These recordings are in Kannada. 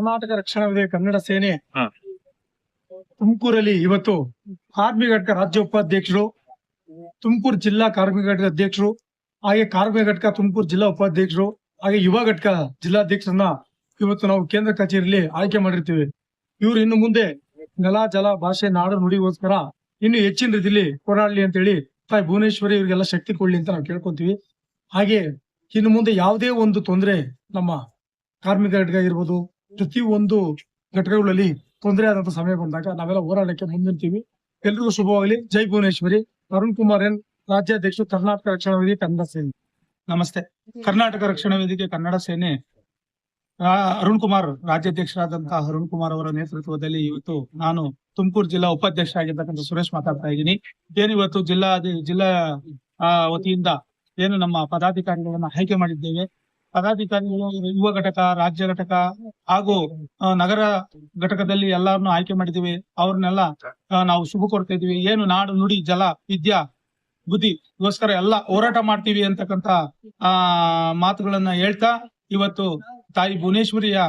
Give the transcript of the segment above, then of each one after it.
ಕರ್ನಾಟಕ ರಕ್ಷಣಾ ವೇದಿಕೆ ಕನ್ನಡ ಸೇನೆ. ತುಮಕೂರಲ್ಲಿ ಇವತ್ತು ಕಾರ್ಮಿಕ ಘಟಕ ರಾಜ್ಯ ಉಪಾಧ್ಯಕ್ಷರು ತುಮಕೂರು ಜಿಲ್ಲಾ ಕಾರ್ಮಿಕ ಘಟಕ ಅಧ್ಯಕ್ಷರು ಹಾಗೆ ಕಾರ್ಮಿಕ ಘಟಕ ತುಮಕೂರು ಜಿಲ್ಲಾ ಉಪಾಧ್ಯಕ್ಷರು ಹಾಗೆ ಯುವ ಘಟಕ ಜಿಲ್ಲಾಧ್ಯಕ್ಷರನ್ನ ಇವತ್ತು ನಾವು ಕೇಂದ್ರ ಕಚೇರಿಯಲ್ಲಿ ಆಯ್ಕೆ ಮಾಡಿರ್ತೀವಿ ಇವ್ರು ಇನ್ನು ಮುಂದೆ ನೆಲ ಜಲ ಭಾಷೆ ನಾಡು ನುಡಿಗೋಸ್ಕರ ಇನ್ನು ಹೆಚ್ಚಿನ ರೀತಿಯಲ್ಲಿ ಹೋರಾಡ್ಲಿ ಅಂತ ಹೇಳಿ ತಾಯಿ ಭುವನೇಶ್ವರಿ ಇವರಿಗೆಲ್ಲ ಶಕ್ತಿ ಕೊಡ್ಲಿ ಅಂತ ನಾವು ಕೇಳ್ಕೊಂತೀವಿ ಹಾಗೆ ಇನ್ನು ಮುಂದೆ ಯಾವುದೇ ಒಂದು ತೊಂದರೆ ನಮ್ಮ ಕಾರ್ಮಿಕ ಘಟಕ ಇರ್ಬೋದು ಪ್ರತಿ ಒಂದು ಘಟಕಗಳಲ್ಲಿ ತೊಂದರೆ ಆದಂತ ಸಮಯ ಬಂದಾಗ ನಾವೆಲ್ಲ ಹೋರಾಟಕ್ಕೆ ಮುಂದಿರ್ತೀವಿ. ಎಲ್ರಿಗೂ ಶುಭವಾಗಲಿ. ಜೈ ಭುವನೇಶ್ವರಿ. ಅರುಣ್ ಕುಮಾರ್ ಎನ್ ರಾಜ್ಯಾಧ್ಯಕ್ಷರು ಕರ್ನಾಟಕ ರಕ್ಷಣಾ ವೇದಿಕೆ ಕನ್ನಡ ಸೇನೆ. ನಮಸ್ತೆ. ಕರ್ನಾಟಕ ರಕ್ಷಣಾ ವೇದಿಕೆ ಕನ್ನಡ ಸೇನೆ. ಆ, ಅರುಣ್ ಕುಮಾರ್ ರಾಜ್ಯಾಧ್ಯಕ್ಷರಾದಂತಹ ಅರುಣ್ ಕುಮಾರ್ ಅವರ ನೇತೃತ್ವದಲ್ಲಿ ಇವತ್ತು ನಾನು ತುಮಕೂರು ಜಿಲ್ಲಾ ಉಪಾಧ್ಯಕ್ಷ ಆಗಿರ್ತಕ್ಕಂಥ ಸುರೇಶ್ ಮಾತಾಡ್ತಾ ಇದ್ದೀನಿ. ಏನಿವತ್ತು ಇವತ್ತು ಜಿಲ್ಲಾ ಜಿಲ್ಲಾ ಆ, ವತಿಯಿಂದ ಏನು ನಮ್ಮ ಪದಾಧಿಕಾರಿಗಳನ್ನ ಆಯ್ಕೆ ಮಾಡಿದ್ದೇವೆ. ಪದಾಧಿಕಾರಿಗಳು, ಯುವ ಘಟಕ, ರಾಜ್ಯ ಘಟಕ ಹಾಗೂ ನಗರ ಘಟಕದಲ್ಲಿ ಎಲ್ಲರನ್ನು ಆಯ್ಕೆ ಮಾಡಿದ್ದೀವಿ. ಅವ್ರನ್ನೆಲ್ಲ ನಾವು ಶುಭ ಕೊಡ್ತಾ ಇದೀವಿ ಏನು ನಾಡು, ನುಡಿ, ಜಲ, ವಿದ್ಯಾ, ಬುದ್ಧಿ, ಗೋಸ್ಕರ ಎಲ್ಲ ಹೋರಾಟ ಮಾಡ್ತೀವಿ ಅಂತಕ್ಕಂತ ಆ, ಮಾತುಗಳನ್ನ ಹೇಳ್ತಾ ಇವತ್ತು ತಾಯಿ ಭುವನೇಶ್ವರಿಯ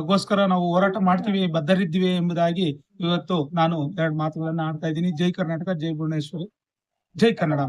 ಗೋಸ್ಕರ ನಾವು ಹೋರಾಟ ಮಾಡ್ತೀವಿ, ಬದ್ಧರಿದ್ದೀವಿ ಎಂಬುದಾಗಿ ಇವತ್ತು ನಾನು ಎರಡು ಮಾತುಗಳನ್ನ ಆಡ್ತಾ ಇದ್ದೀನಿ. ಜೈ ಕರ್ನಾಟಕ, ಜೈ ಭುವನೇಶ್ವರಿ. ಜೈ ಕನ್ನಡ